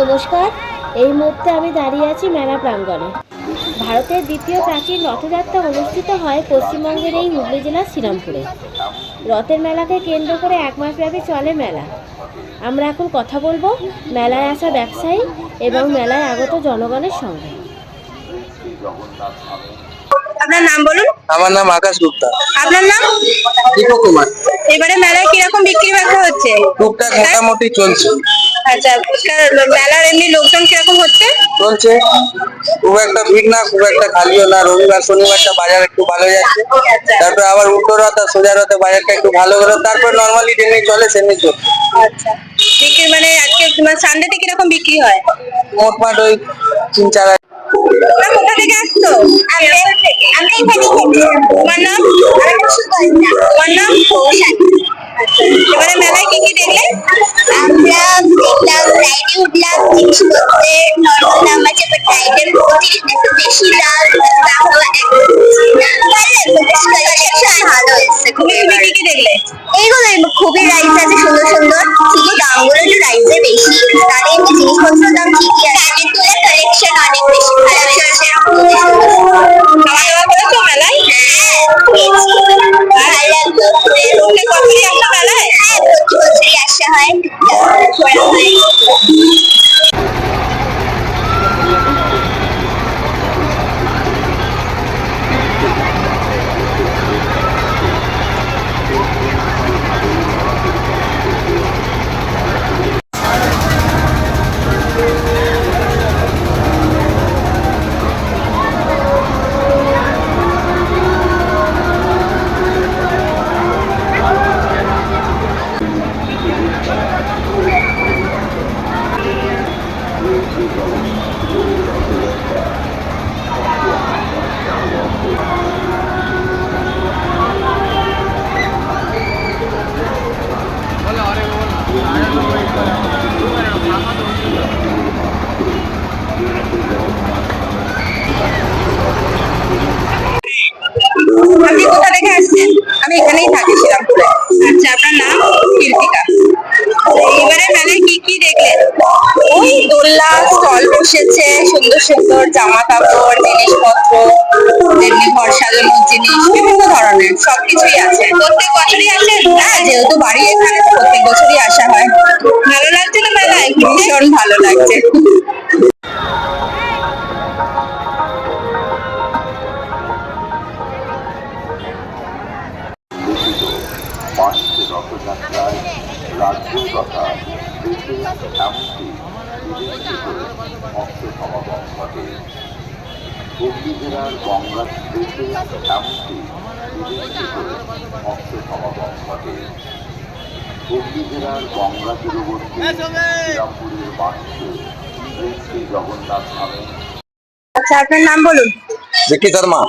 নমস্কার। এই মুহূর্তে আমি দাঁড়িয়ে আছি মেলা প্রাঙ্গণে। ভারতের দ্বিতীয় প্রাচীন রথযাত্রা অনুষ্ঠিত হয় পশ্চিমবঙ্গের এই হুগলি জেলার শ্রীরামপুরে। রথের মেলাকে কেন্দ্র করে এক মাস মাসব্যাপী চলে মেলা। আমরা এখন কথা বলব মেলায় আসা ব্যবসায়ী এবং মেলায় আগত জনগণের সঙ্গে। আপনার নাম বলুন? আমার নাম আকাশ গুপ্তা। আপনার নাম? দীপক কুমার। এবারে মেলায় কীরকম বিক্রি বাটা হচ্ছে? টুকটাক মোটামুটি চলছে। আচ্ছা মেলার এমনি লোকজন কীরকম হচ্ছে? চলছে খুব একটা ভিড় না খুব একটা খালিও না। রবিবার শনিবারটা বাজার একটু ভালো যাচ্ছে তারপর আবার উল্টো রথ আর সোজা রথে বাজারটা একটু ভালো হলো। তারপর নর্মালি যেমনি চলে সেমনি চলছে। আচ্ছা। বিক্রি মানে আজকে মানে সানডেতে কীরকম বিক্রি হয়? মোটমাট ওই তিন চার হাজার। কোথা থেকে আসছো? এইগুলো খুবই রাইস আছে সুন্দর সুন্দর শুধু দামগুলো একটু রাইসে বেশি তার এমনি জিনিসপত্রের দাম ঠিকই আছে তুলে কালেকশন অনেক বেশি দাওয়া করেছ মেলায় হ্যাঁ আমি এখানেই থাকি, শ্রীরামপুরে। আচ্ছা আপনার নাম? কীর্তিকা। এবারে মেলায় কি কি দেখলেন ওই দোলনা, স্টল বসেছে, সুন্দর সুন্দর জামা কাপড় জিনিসপত্র, তেমনি ঘর সাজানোর জিনিস, বিভিন্ন ধরনের, সবকিছুই আছে। প্রত্যেক বছরই আসেন হ্যাঁ যেহেতু বাড়ি এখানে প্রত্যেক বছরই আসা হয়। ভালো লাগছে না মেলায়? ভীষণ ভালো লাগছে। মাসে রথযাত্রায় রাজ্য তথা দেশে এমনকি ভক্ত সমাগম ঘটে হুগলি জেলার গঙ্গা দেশে এমনকি ভক্ত সমাগম ঘটে হুগলি জেলার গঙ্গা তীরবর্তী শ্রীরামপুরের বাসে শ্রী জগন্নাথ ধামে আচ্ছা আপনার নাম বলুন। বিক্রি শর্মা।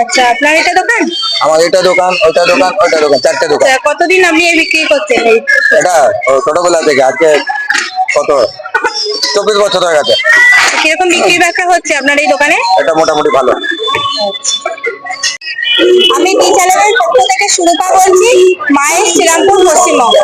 আচ্ছা আপনার এটা দোকান? আমার এটা দোকান ওইটা দোকান ওইটা দোকান চারটে দোকান। আচ্ছা কতদিন আপনি এই বিক্রি করছেন? এই এটা ছোটবেলা থেকে আজকে কত? চব্বিশ বছর হয়ে গেছে। কীরকম বিক্রি বাটা হচ্ছে আপনার এই দোকানে? এটা মোটামুটি ভালো। আমি টি পক্ষ থেকে সুরূপা বলছি মায়ের শ্রীরামপুর পশ্চিমবঙ্গ।